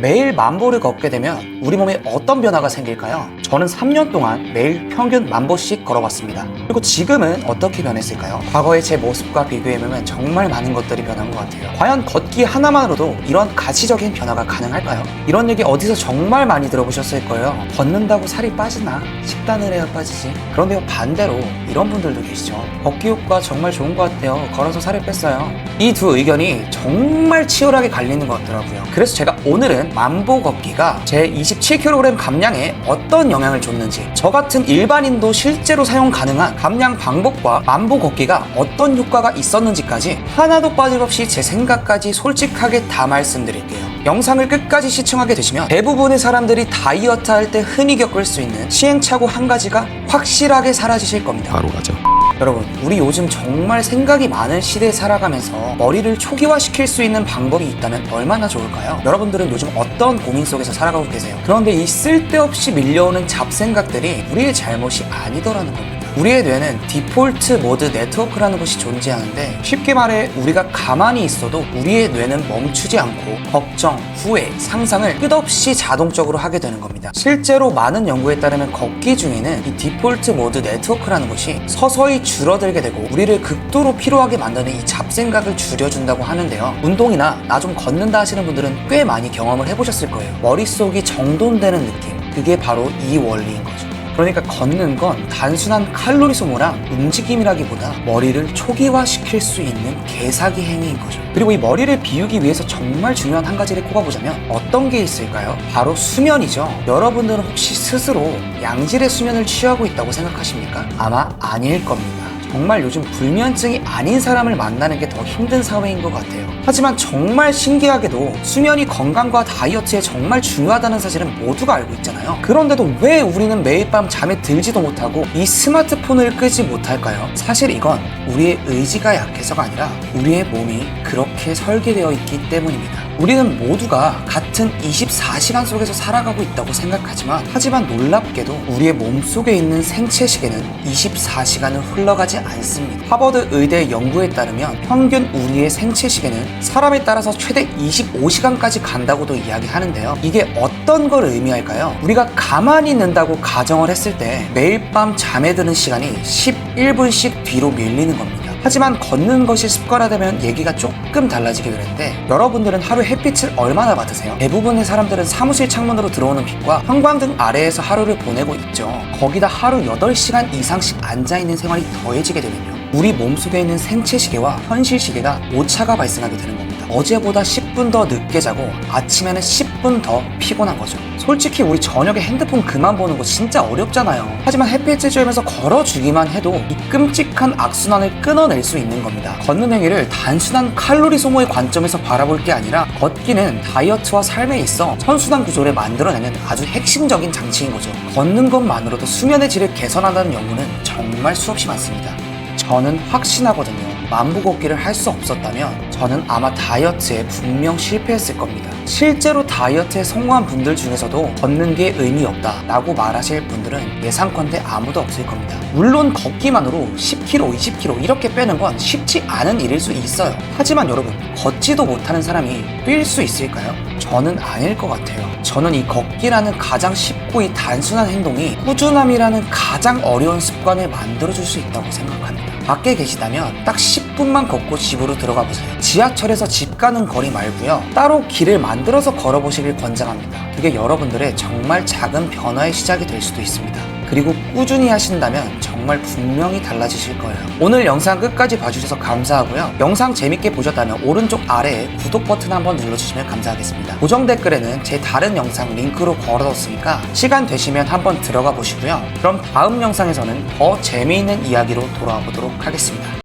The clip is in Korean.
매일 만보를 걷게 되면 우리 몸에 어떤 변화가 생길까요? 저는 3년 동안 매일 평균 만보씩 걸어봤습니다. 그리고 지금은 어떻게 변했을까요? 과거의 제 모습과 비교해보면 정말 많은 것들이 변한 것 같아요. 과연 걷기 하나만으로도 이런 가시적인 변화가 가능할까요? 이런 얘기 어디서 정말 많이 들어보셨을 거예요. 걷는다고 살이 빠지나? 식단을 해야 빠지지. 그런데요, 반대로 이런 분들도 계시죠. 걷기 효과 정말 좋은 것 같아요. 걸어서 살을 뺐어요. 이 두 의견이 정말 치열하게 갈리는 것 같더라고요. 그래서 제가 오늘은 만보 걷기가 제 27kg 감량에 어떤 영향을 줬는지 저 같은 일반인도 실제로 사용 가능한 감량 방법과 만보 걷기가 어떤 효과가 있었는지까지 하나도 빠짐없이 제 생각까지 솔직하게 다 말씀드릴게요. 영상을 끝까지 시청하게 되시면 대부분의 사람들이 다이어트 할 때 흔히 겪을 수 있는 시행착오 한 가지가 확실하게 사라지실 겁니다. 바로 가죠. 여러분, 우리 요즘 정말 생각이 많은 시대에 살아가면서 머리를 초기화시킬 수 있는 방법이 있다면 얼마나 좋을까요? 여러분들은 요즘 어떤 고민 속에서 살아가고 계세요? 그런데 이 쓸데없이 밀려오는 잡생각들이 우리의 잘못이 아니더라는 겁니다. 우리의 뇌는 디폴트 모드 네트워크라는 것이 존재하는데 쉽게 말해 우리가 가만히 있어도 우리의 뇌는 멈추지 않고 걱정, 후회, 상상을 끝없이 자동적으로 하게 되는 겁니다. 실제로 많은 연구에 따르면 걷기 중에는 이 디폴트 모드 네트워크라는 것이 서서히 줄어들게 되고 우리를 극도로 피로하게 만드는 이 잡생각을 줄여준다고 하는데요. 운동이나 나 좀 걷는다 하시는 분들은 꽤 많이 경험을 해보셨을 거예요. 머릿속이 정돈되는 느낌. 그게 바로 이 원리인 거죠. 그러니까 걷는 건 단순한 칼로리 소모랑 움직임이라기보다 머리를 초기화시킬 수 있는 개사기 행위인 거죠. 그리고 이 머리를 비우기 위해서 정말 중요한 한 가지를 꼽아보자면 어떤 게 있을까요? 바로 수면이죠. 여러분들은 혹시 스스로 양질의 수면을 취하고 있다고 생각하십니까? 아마 아닐 겁니다. 정말 요즘 불면증이 아닌 사람을 만나는 게 더 힘든 사회인 것 같아요. 하지만 정말 신기하게도 수면이 건강과 다이어트에 정말 중요하다는 사실은 모두가 알고 있잖아요. 그런데도 왜 우리는 매일 밤 잠에 들지도 못하고 이 스마트폰을 끄지 못할까요? 사실 이건 우리의 의지가 약해서가 아니라 우리의 몸이 그렇게 설계되어 있기 때문입니다. 우리는 모두가 같은 24시간 속에서 살아가고 있다고 생각하지만 하지만 놀랍게도 우리의 몸속에 있는 생체 시계는 24시간을 흘러가지 않습니다. 하버드 의대 연구에 따르면 평균 우리의 생체 시계는 사람에 따라서 최대 25시간까지 간다고도 이야기하는데요. 이게 어떤 걸 의미할까요? 우리가 가만히 있는다고 가정을 했을 때 매일 밤 잠에 드는 시간이 11분씩 뒤로 밀리는 겁니다. 하지만 걷는 것이 습관화되면 얘기가 조금 달라지게 되는데 여러분들은 하루 햇빛을 얼마나 받으세요? 대부분의 사람들은 사무실 창문으로 들어오는 빛과 형광등 아래에서 하루를 보내고 있죠. 거기다 하루 8시간 이상씩 앉아있는 생활이 더해지게 되면요. 우리 몸속에 있는 생체 시계와 현실 시계가 오차가 발생하게 되는 겁니다. 어제보다 10분 더 늦게 자고 아침에는 10분 더 피곤한 거죠. 솔직히 우리 저녁에 핸드폰 그만 보는 거 진짜 어렵잖아요. 하지만 햇빛을 쬐면서 걸어주기만 해도 이 끔찍한 악순환을 끊어낼 수 있는 겁니다. 걷는 행위를 단순한 칼로리 소모의 관점에서 바라볼 게 아니라 걷기는 다이어트와 삶에 있어 선순환 구조를 만들어내는 아주 핵심적인 장치인 거죠. 걷는 것만으로도 수면의 질을 개선한다는 연구는 정말 수없이 많습니다. 저는 확신하거든요. 만보 걷기를 할 수 없었다면 저는 아마 다이어트에 분명 실패했을 겁니다. 실제로 다이어트에 성공한 분들 중에서도 걷는 게 의미 없다 라고 말하실 분들은 예상컨대 아무도 없을 겁니다. 물론 걷기만으로 10kg, 20kg 이렇게 빼는 건 쉽지 않은 일일 수 있어요. 하지만 여러분, 걷지도 못하는 사람이 뛸 수 있을까요? 저는 아닐 것 같아요. 저는 이 걷기라는 가장 쉽고 이 단순한 행동이 꾸준함이라는 가장 어려운 습관을 만들어줄 수 있다고 생각합니다. 밖에 계시다면 딱 10분만 걷고 집으로 들어가 보세요. 지하철에서 집 가는 거리 말고요. 따로 길을 만들어서 걸어보시길 권장합니다. 그게 여러분들의 정말 작은 변화의 시작이 될 수도 있습니다. 그리고 꾸준히 하신다면 정말 분명히 달라지실 거예요. 오늘 영상 끝까지 봐주셔서 감사하고요. 영상 재밌게 보셨다면 오른쪽 아래에 구독 버튼 한번 눌러주시면 감사하겠습니다. 고정 댓글에는 제 다른 영상 링크로 걸어뒀으니까 시간 되시면 한번 들어가 보시고요. 그럼 다음 영상에서는 더 재미있는 이야기로 돌아와 보도록 하겠습니다.